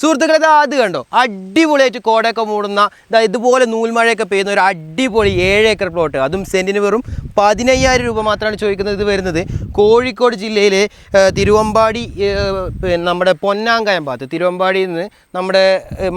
സുഹൃത്തുക്കളെ അത് കണ്ടോ? അടിപൊളിയായിട്ട് കോടയൊക്കെ മൂടുന്ന ഇതാ ഇതുപോലെ നൂൽമഴയൊക്കെ പെയ്യുന്ന ഒരു അടിപൊളി ഏഴ് ഏക്കർ പ്ലോട്ട് അതും സെന്റിന് വെറും പതിനയ്യായിരം രൂപ മാത്രമാണ് ചോദിക്കുന്നത് ഇത് വരുന്നത്. കോഴിക്കോട് ജില്ലയിലെ തിരുവമ്പാടി നമ്മുടെ പൊന്നാങ്കയം ഭാഗത്ത് തിരുവമ്പാടിയിൽ നിന്ന് നമ്മുടെ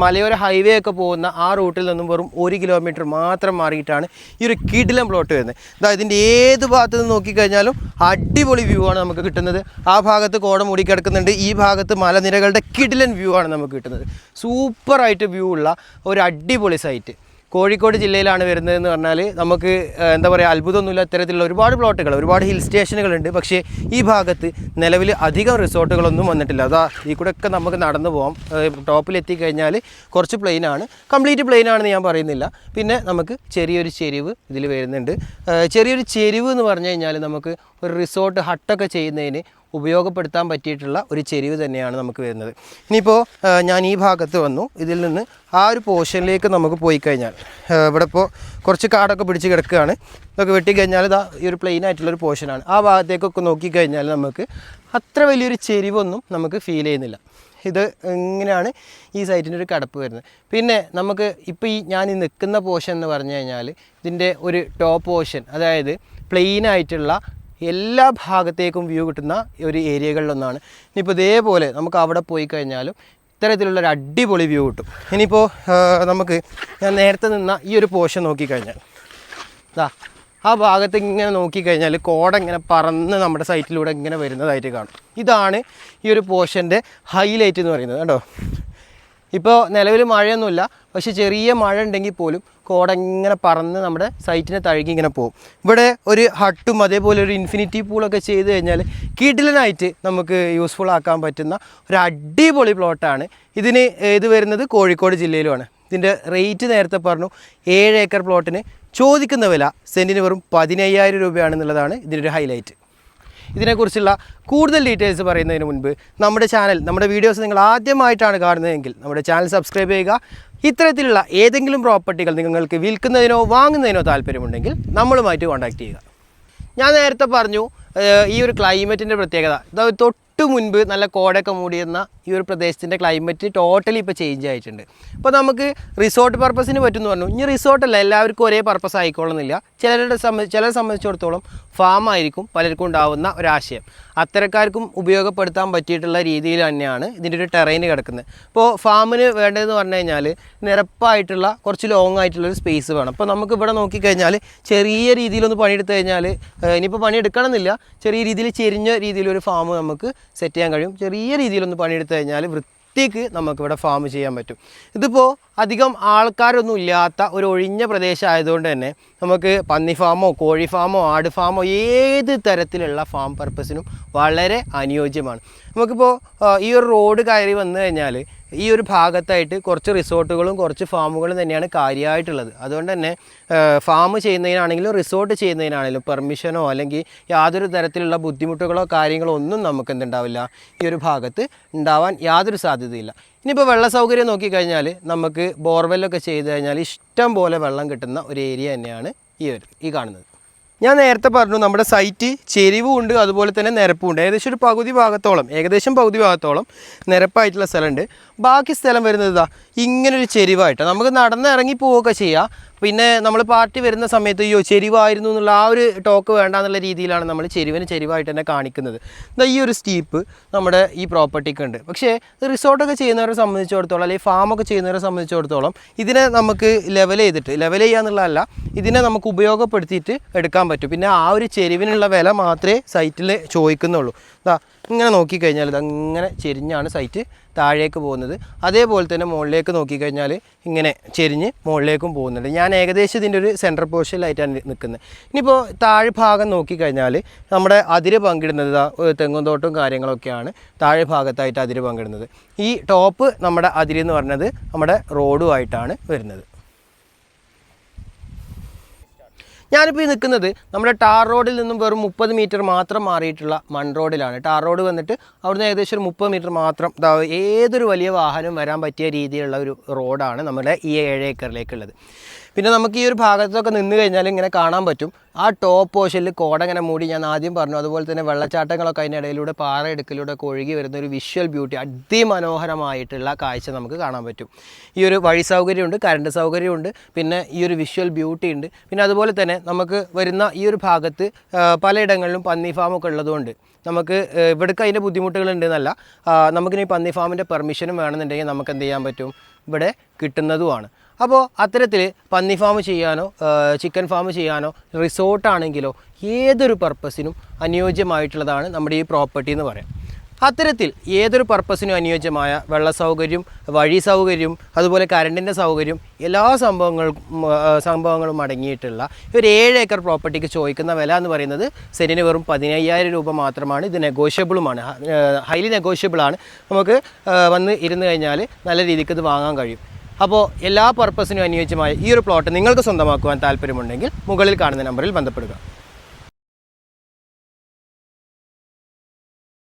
മലയോര ഹൈവേ ഒക്കെ പോകുന്ന ആ റൂട്ടിൽ നിന്നും വെറും ഒരു കിലോമീറ്റർ മാത്രം മാറിയിട്ടാണ് ഈ ഒരു കിടിലം പ്ലോട്ട് വരുന്നത്. ഇതാ ഇതിന്റെ ഏത് ഭാഗത്ത് നിന്ന് നോക്കിക്കഴിഞ്ഞാലും അടിപൊളി വ്യൂ ആണ് നമുക്ക് കിട്ടുന്നത്. ആ ഭാഗത്ത് കോട മൂടിക്കിടക്കുന്നുണ്ട്. ഈ ഭാഗത്ത് മലനിരകളുടെ കിടിലൻ വ്യൂ ആണ് നമുക്ക് കിട്ടുന്നത്. സൂപ്പറായിട്ട് വ്യൂ ഉള്ള ഒരു അടിപൊളി സൈറ്റ് കോഴിക്കോട് ജില്ലയിലാണ് വരുന്നതെന്ന് പറഞ്ഞാൽ നമുക്ക് എന്താ പറയുക അത്ഭുതമൊന്നുമില്ല. ഇത്തരത്തിലുള്ള ഒരുപാട് പ്ലോട്ടുകൾ ഒരുപാട് ഹിൽ സ്റ്റേഷനുകളുണ്ട് പക്ഷേ ഈ ഭാഗത്ത് നിലവിൽ അധികം റിസോർട്ടുകളൊന്നും വന്നിട്ടില്ല. അതാ ഈ കൂടെ ഒക്കെ നമുക്ക് നടന്നു പോകാം ടോപ്പിൽ എത്തിക്കഴിഞ്ഞാൽ കുറച്ച് പ്ലെയിനാണ് കംപ്ലീറ്റ് പ്ലെയിനാണെന്ന് ഞാൻ പറയുന്നില്ല. പിന്നെ നമുക്ക് ചെറിയൊരു ചെരിവ് ഇതിൽ വരുന്നുണ്ട്. ചെറിയൊരു ചെരിവ് എന്ന് പറഞ്ഞു കഴിഞ്ഞാൽ നമുക്ക് ഒരു റിസോർട്ട് ഹട്ടൊക്കെ ചെയ്യുന്നതിന് ഉപയോഗപ്പെടുത്താൻ പറ്റിയിട്ടുള്ള ഒരു ചെരിവ് തന്നെയാണ് നമുക്ക് വരുന്നത്. ഇനിയിപ്പോൾ ഞാൻ ഈ ഭാഗത്ത് വന്നു. ഇതിൽ നിന്ന് ആ ഒരു പോർഷനിലേക്ക് നമുക്ക് പോയി കഴിഞ്ഞാൽ ഇവിടെ ഇപ്പോൾ കുറച്ച് കാടൊക്കെ പിടിച്ച് കിടക്കുകയാണ്. ഇതൊക്കെ വെട്ടിക്കഴിഞ്ഞാൽ ഇതാ ഈ ഒരു പ്ലെയിൻ ആയിട്ടുള്ളൊരു പോർഷനാണ് ആ ഭാഗത്തേക്കൊക്കെ നോക്കിക്കഴിഞ്ഞാൽ നമുക്ക് അത്ര വലിയൊരു ചെരിവൊന്നും നമുക്ക് ഫീൽ ചെയ്യുന്നില്ല. ഇത് ഇങ്ങനെയാണ് ഈ സൈറ്റിന്റെ ഒരു കടപ്പ് വരുന്നത്. പിന്നെ നമുക്ക് ഇപ്പോൾ ഈ ഞാൻ ഈ നിൽക്കുന്ന പോർഷൻ എന്ന് പറഞ്ഞു കഴിഞ്ഞാൽ ഇതിന്റെ ഒരു ടോപ്പ് പോർഷൻ അതായത് പ്ലെയിൻ ആയിട്ടുള്ള എല്ലാ ഭാഗത്തേക്കും വ്യൂ കിട്ടുന്ന ഒരു ഏരിയകളിലൊന്നാണ്. ഇനിയിപ്പോൾ ഇതേപോലെ നമുക്ക് അവിടെ പോയി കഴിഞ്ഞാലും ഇത്തരത്തിലുള്ള ഒരു അടിപൊളി വ്യൂ കിട്ടും. ഇനിയിപ്പോൾ നമുക്ക് ഞാൻ നേരത്തെ നിന്ന ഈ ഒരു പോർഷൻ നോക്കിക്കഴിഞ്ഞാൽ ഇതാ ആ ഭാഗത്ത് ഇങ്ങനെ നോക്കിക്കഴിഞ്ഞാൽ കോട ഇങ്ങനെ പറന്ന് നമ്മുടെ സൈറ്റിലൂടെ ഇങ്ങനെ വരുന്നതായിട്ട് കാണും. ഇതാണ് ഈ ഒരു പോർഷന്റെ ഹൈലൈറ്റ് എന്ന് പറയുന്നത് കേട്ടോ ഇപ്പോൾ നിലവിൽ മഴയൊന്നുമില്ല. പക്ഷെ ചെറിയ മഴ ഉണ്ടെങ്കിൽ പോലും കോട ഇങ്ങനെ പറന്ന് നമ്മുടെ സൈറ്റിനെ തഴുകി ഇങ്ങനെ പോകും. ഇവിടെ ഒരു ഹട്ടും അതേപോലെ ഒരു ഇൻഫിനിറ്റി പൂളൊക്കെ ചെയ്ത് കഴിഞ്ഞാൽ കിടിലനായിട്ട് നമുക്ക് യൂസ്ഫുൾ ആക്കാൻ പറ്റുന്ന ഒരു അടിപൊളി പ്ലോട്ടാണ് ഇതിന് ഇത് വരുന്നത് കോഴിക്കോട് ജില്ലയിലുമാണ്. ഇതിന്റെ റേറ്റ് നേരത്തെ പറഞ്ഞു ഏഴ് ഏക്കർ പ്ലോട്ടിന് ചോദിക്കുന്ന വില സെന്റിന് വെറും പതിനയ്യായിരം രൂപയാണെന്നുള്ളതാണ് ഇതിന്റെ ഒരു ഹൈലൈറ്റ് ഇതിനെക്കുറിച്ചുള്ള കൂടുതൽ ഡീറ്റെയിൽസ് പറയുന്നതിന് മുൻപ് നമ്മുടെ ചാനൽ നമ്മുടെ വീഡിയോസ് നിങ്ങൾ ആദ്യമായിട്ടാണ് കാണുന്നതെങ്കിൽ നമ്മുടെ ചാനൽ സബ്സ്ക്രൈബ് ചെയ്യുക. ഇത്തരത്തിലുള്ള ഏതെങ്കിലും പ്രോപ്പർട്ടികൾ നിങ്ങൾക്ക് വിൽക്കുന്നതിനോ വാങ്ങുന്നതിനോ താല്പര്യമുണ്ടെങ്കിൽ നമ്മളുമായിട്ട് കോൺടാക്റ്റ് ചെയ്യുക. ഞാൻ നേരത്തെ പറഞ്ഞു ഈ ഒരു ക്ലൈമറ്റിന്റെ പ്രത്യേകത. ഇതാ തൊട്ട് മുൻപ് നല്ല കോടയൊക്കെ മൂടിയിരുന്ന ഈ ഒരു പ്രദേശത്തിന്റെ ക്ലൈമറ്റ് ടോട്ടലി ഇപ്പോൾ ചേഞ്ച് ആയിട്ടുണ്ട്. ഇപ്പോൾ നമുക്ക് റിസോർട്ട് പർപ്പസിന് പറ്റുമെന്ന് പറഞ്ഞു. ഇനി റിസോർട്ടല്ല എല്ലാവർക്കും ഒരേ പർപ്പസ് ആയിക്കൊള്ളുന്നില്ല. ചിലരുടെ സംബന്ധി ചിലരെ സംബന്ധിച്ചിടത്തോളം ഫാം ആയിരിക്കും പലർക്കും ഉണ്ടാവുന്ന ഒരാശയം അത്തരക്കാർക്കും ഉപയോഗപ്പെടുത്താൻ പറ്റിയിട്ടുള്ള രീതിയിൽ തന്നെയാണ് ഇതിന്റെ ഒരു ടെറൈന് കിടക്കുന്നത്. ഇപ്പോൾ ഫാമിന് വേണ്ടതെന്ന് പറഞ്ഞു കഴിഞ്ഞാൽ നിരപ്പായിട്ടുള്ള കുറച്ച് ലോങ് ആയിട്ടുള്ള ഒരു സ്പേസ് വേണം. അപ്പോൾ നമുക്ക് ഇവിടെ നോക്കിക്കഴിഞ്ഞാൽ ചെറിയ രീതിയിലൊന്ന് പണിയെടുത്ത് കഴിഞ്ഞാൽ ഇനിയിപ്പോൾ പണിയെടുക്കണമെന്നില്ല. ചെറിയ രീതിയിൽ ചെരിഞ്ഞ രീതിയിലൊരു ഫാം നമുക്ക് സെറ്റ് ചെയ്യാൻ കഴിയും. ചെറിയ രീതിയിലൊന്ന് പണിയെടുത്ത് കഴിഞ്ഞാൽ വൃത്തിക്ക് നമുക്കിവിടെ ഫാം ചെയ്യാൻ പറ്റും. ഇതിപ്പോൾ അധികം ആൾക്കാരൊന്നും ഇല്ലാത്ത ഒരു ഒഴിഞ്ഞ പ്രദേശമായതുകൊണ്ട് തന്നെ നമുക്ക് പന്നി ഫാമോ കോഴി ഫാമോ ആട് ഫാമോ ഏത് തരത്തിലുള്ള ഫാം പർപ്പസിനും വളരെ അനുയോജ്യമാണ്. നമുക്കിപ്പോൾ ഈ ഒരു റോഡ് കയറി വന്നു കഴിഞ്ഞാൽ ഈ ഒരു ഭാഗത്തായിട്ട് കുറച്ച് റിസോർട്ടുകളും കുറച്ച് ഫാമുകളും തന്നെയാണ് കാര്യമായിട്ടുള്ളത്. അതുകൊണ്ട് തന്നെ ഫാം ചെയ്യുന്നതിനാണെങ്കിലും റിസോർട്ട് ചെയ്യുന്നതിനാണെങ്കിലും പെർമിഷനോ അല്ലെങ്കിൽ യാതൊരു തരത്തിലുള്ള ബുദ്ധിമുട്ടുകളോ കാര്യങ്ങളോ ഒന്നും നമുക്ക് എന്തുണ്ടാവില്ല. ഈ ഒരു ഭാഗത്ത് ഉണ്ടാവാൻ യാതൊരു സാധ്യതയില്ല. ഇനിയിപ്പോൾ വെള്ള സൗകര്യം നോക്കിക്കഴിഞ്ഞാൽ നമുക്ക് ബോർവെല്ലൊക്കെ ചെയ്ത് കഴിഞ്ഞാൽ ഇഷ്ടം പോലെ വെള്ളം കിട്ടുന്ന ഒരു ഏരിയ തന്നെയാണ് ഈ ഒരു ഈ കാണുന്നത്. ഞാൻ നേരത്തെ പറഞ്ഞു നമ്മുടെ സൈറ്റ് ചെരിവും ഉണ്ട് അതുപോലെ തന്നെ നിരപ്പുമുണ്ട് ഏകദേശം ഒരു പകുതി ഭാഗത്തോളം ഏകദേശം പകുതി ഭാഗത്തോളം നിരപ്പായിട്ടുള്ള സ്ഥലമുണ്ട്. ബാക്കി സ്ഥലം വരുന്നത് ഇതാ ഇങ്ങനൊരു ചെരിവായിട്ട്. നമുക്ക് നടന്ന് ഇറങ്ങി പോവുകയൊക്കെ ചെയ്യാം. പിന്നെ നമ്മൾ പാർട്ടി വരുന്ന സമയത്ത് അയ്യോ ചെരിവായിരുന്നു എന്നുള്ള ആ ഒരു ടോക്ക് വേണ്ട എന്നുള്ള രീതിയിലാണ് നമ്മൾ ചെരിവിന് ചെരിവായിട്ട് തന്നെ കാണിക്കുന്നത്. ഇതാ ഈ ഒരു സ്റ്റീപ്പ് നമ്മുടെ ഈ പ്രോപ്പർട്ടിക്ക് ഉണ്ട്. പക്ഷേ റിസോർട്ടൊക്കെ ചെയ്യുന്നവരെ സംബന്ധിച്ചിടത്തോളം അല്ലെങ്കിൽ ഫാമൊക്കെ ചെയ്യുന്നവരെ സംബന്ധിച്ചിടത്തോളം ഇതിനെ നമുക്ക് ലെവൽ ചെയ്തിട്ട് ലെവൽ ചെയ്യുക എന്നുള്ളതല്ല ഇതിനെ നമുക്ക് ഉപയോഗപ്പെടുത്തിയിട്ട് എടുക്കാൻ പറ്റും. പിന്നെ ആ ഒരു ചെരിവിനുള്ള വില മാത്രമേ സൈറ്റിൽ ചോദിക്കുന്നുള്ളൂ. ഇതാ ഇങ്ങനെ നോക്കിക്കഴിഞ്ഞാൽ ഇത് അങ്ങനെ ചെരിഞ്ഞാണ് സൈറ്റ് താഴേക്ക് പോകുന്നത്. അതേപോലെ തന്നെ മുകളിലേക്ക് നോക്കിക്കഴിഞ്ഞാൽ ഇങ്ങനെ ചെരിഞ്ഞ് മുകളിലേക്കും പോകുന്നുണ്ട്. ഞാൻ ഏകദേശം ഇതിന്റെ ഒരു സെൻട്രൽ പോർഷനിലായിട്ടാണ് നിൽക്കുന്നത്. ഇനിയിപ്പോൾ താഴെ ഭാഗം നോക്കിക്കഴിഞ്ഞാൽ നമ്മുടെ അതിര് പങ്കിടുന്നത് തെങ്ങും തോട്ടവും കാര്യങ്ങളൊക്കെയാണ് താഴെ ഭാഗത്തായിട്ട് അതിര് പങ്കിടുന്നത്. ഈ ടോപ്പ് നമ്മുടെ അതിര് എന്ന് പറഞ്ഞത് നമ്മുടെ റോഡുമായിട്ടാണ് വരുന്നത്. ഞാനിപ്പോൾ ഈ നിൽക്കുന്നത് നമ്മുടെ ടാർ റോഡിൽ നിന്നും വെറും മുപ്പത് മീറ്റർ മാത്രം മാറിയിട്ടുള്ള മൺ റോഡിലാണ്. ടാർ റോഡ് വന്നിട്ട് അവിടുന്ന് ഏകദേശം ഒരു മുപ്പത് മീറ്റർ മാത്രം ഏതൊരു വലിയ വാഹനവും വരാൻ പറ്റിയ രീതിയിലുള്ള ഒരു റോഡാണ് നമ്മുടെ ഈ ഏഴ് ഏക്കറിലേക്കുള്ളത്. പിന്നെ നമുക്ക് ഈ ഒരു ഭാഗത്തൊക്കെ നിന്ന് കഴിഞ്ഞാൽ ഇങ്ങനെ കാണാൻ പറ്റും. ആ ടോപ്പ് പോർഷനിൽ കോട ഇങ്ങനെ മൂടി ഞാൻ ആദ്യം പറഞ്ഞു. അതുപോലെ തന്നെ വെള്ളച്ചാട്ടങ്ങളൊക്കെ അതിന്റെ ഇടയിലൂടെ പാറ എടുക്കലൂടെ ഒഴുകി വരുന്ന ഒരു വിഷ്വൽ ബ്യൂട്ടി അതിമനോഹരമായിട്ടുള്ള കാഴ്ച നമുക്ക് കാണാൻ പറ്റും. ഈ ഒരു വഴി സൗകര്യമുണ്ട് കറണ്ട് സൗകര്യമുണ്ട് പിന്നെ ഈ ഒരു വിഷ്വൽ ബ്യൂട്ടി ഉണ്ട്. പിന്നെ അതുപോലെ തന്നെ നമുക്ക് വരുന്ന ഈ ഒരു ഭാഗത്ത് പലയിടങ്ങളിലും പന്നി ഫാമൊക്കെ ഉള്ളതുകൊണ്ട് നമുക്ക് ഇവിടേക്ക് അതിന്റെ ബുദ്ധിമുട്ടുകളുണ്ടെന്നല്ല. നമുക്കിനി പന്നി ഫാമിന്റെ പെർമിഷനും വേണമെന്നുണ്ടെങ്കിൽ നമുക്ക് എന്ത് ചെയ്യാൻ പറ്റും? ഇവിടെ കിട്ടുന്നതുമാണ്. അപ്പോൾ അത്തരത്തിൽ പന്നി ഫാം ചെയ്യാനോ ചിക്കൻ ഫാം ചെയ്യാനോ റിസോർട്ടാണെങ്കിലോ ഏതൊരു പർപ്പസിനും അനുയോജ്യമായിട്ടുള്ളതാണ് നമ്മുടെ ഈ പ്രോപ്പർട്ടി എന്ന് പറയാം. അത്തരത്തിൽ ഏതൊരു പർപ്പസിനും അനുയോജ്യമായ വെള്ള സൗകര്യം വഴി സൗകര്യം അതുപോലെ കറണ്ടിന്റെ സൗകര്യം എല്ലാ സംഭവങ്ങളും സംഭവങ്ങളും അടങ്ങിയിട്ടുള്ള ഒരു ഏഴ് ഏക്കർ പ്രോപ്പർട്ടിക്ക് ചോദിക്കുന്ന വില എന്ന് പറയുന്നത് സെന്റിന് വെറും പതിനയ്യായിരം രൂപ മാത്രമാണ്. ഇത് നെഗോഷ്യബിളുമാണ് ഹൈലി നെഗോഷ്യബിളാണ് നമുക്ക് വന്ന് ഇരുന്ന് കഴിഞ്ഞാൽ നല്ല രീതിക്ക് ഇത് വാങ്ങാൻ കഴിയും. അപ്പോൾ എല്ലാ പർപ്പസിനും അനുയോജ്യമായ ഈ ഒരു പ്ലോട്ട് നിങ്ങൾക്ക് സ്വന്തമാക്കുവാൻ താല്പര്യമുണ്ടെങ്കിൽ മുകളിൽ കാണുന്ന നമ്പറിൽ ബന്ധപ്പെടുക.